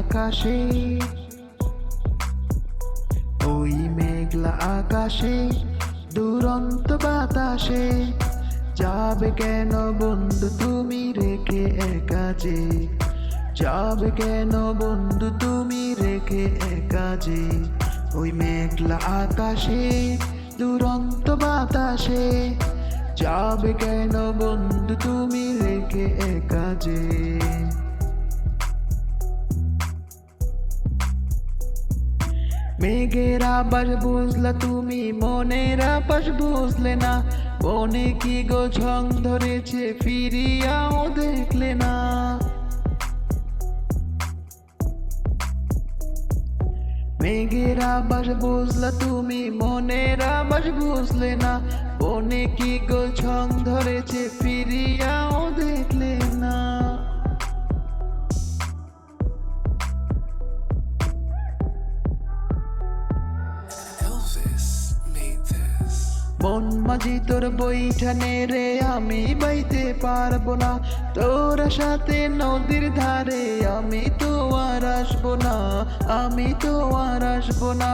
আকাশে, ওই মেঘলা আকাশে, দুরন্ত বাতাসে, যাবে কেন বন্ধু তুমি রেখে একা যে? যাবে কেন বন্ধু তুমি রেখে একা ওই মেঘলা আকাশে, দুরন্ত বাতাসে, যাবে কেন বন্ধু তুমি রেখে একা যে? মেঘের আবাস বুঝলা তুমি, মনের আবাস বুঝলে না। মনে কি গো ঝং ধরেছে ফিরিয়াও দেখলে না। মেঘের আবাস বুঝলা তুমি, মনের আবাস বুঝলে না। মনে কি গো ঝং ধরেছে ফিরিয়াও মন মাঝি তোর বইঠানে রে, আমি বাইতে পারব না। তোর সাথে নদীর ধারে আমি তো আর আসব না, আমি তো আর আসব না।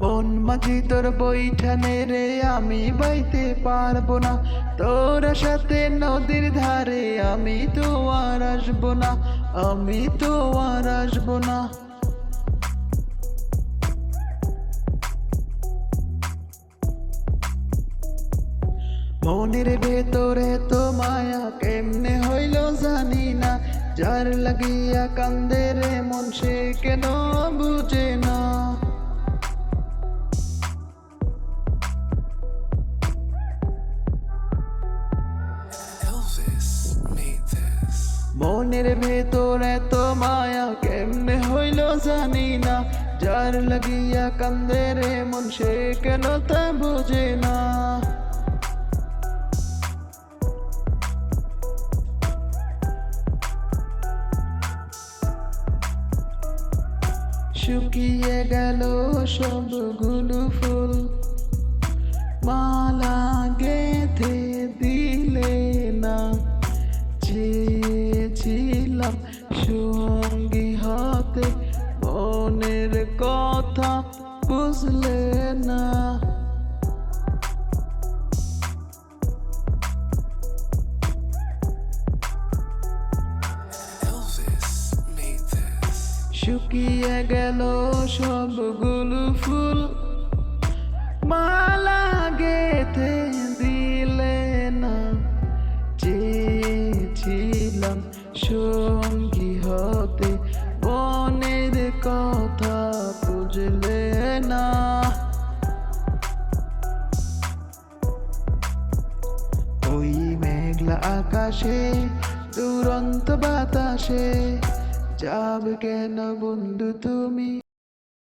মন মাঝি তোর বইঠানে রে, আমি বাইতে পারব না। তোর সাথে নদীর ধারে আমি তো আর আসব না, আমি তো আর আসব না। মনের ভেতরে তো মায়া কেমনে হইল জানি না, যার লাগিয়া কান্দে রে মন সে কেন বুঝে না। মনের ভেতরে তো মায়া, কেমনে হইল জানি না। যার লাগিয়া কান্দে রে মন, সে কেন তা বুঝে না। শুকিয়ে গেল সবগুলো ফুল, মালা গেথে বুঝলে না Elvis made this. শুকিয়ে গেল সবগুলো ফুল মালা গেথে দিলে না। চেয়েছিলাম সঙ্গী আকাশে দুরন্ত বাতাসে যাবে কেন বন্ধু তুমি?